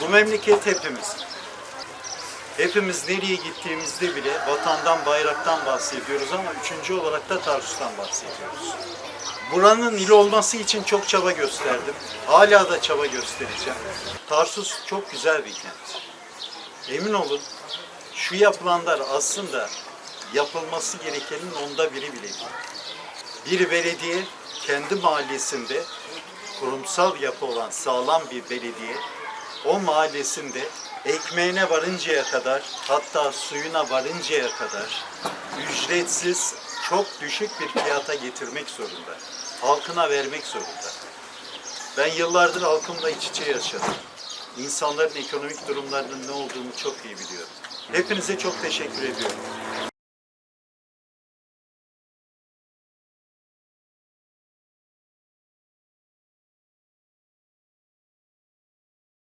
Bu memleket hepimiz. Hepimiz nereye gittiğimizde bile vatandan, bayraktan bahsediyoruz ama üçüncü olarak da Tarsus'tan bahsediyoruz. Buranın il olması için çok çaba gösterdim. Hala da çaba göstereceğim. Tarsus çok güzel bir kent. Emin olun şu yapılanlar aslında yapılması gerekenin onda biri bile değil. Bir belediye kendi mahallesinde kurumsal yapı olan sağlam bir belediye o mahallesinde ekmeğine varıncaya kadar hatta suyuna varıncaya kadar ücretsiz çok düşük bir fiyata getirmek zorunda. Halkına vermek zorunda. Ben yıllardır halkımla iç içe yaşadım. İnsanların ekonomik durumlarının ne olduğunu çok iyi biliyorum. Hepinize çok teşekkür ediyorum.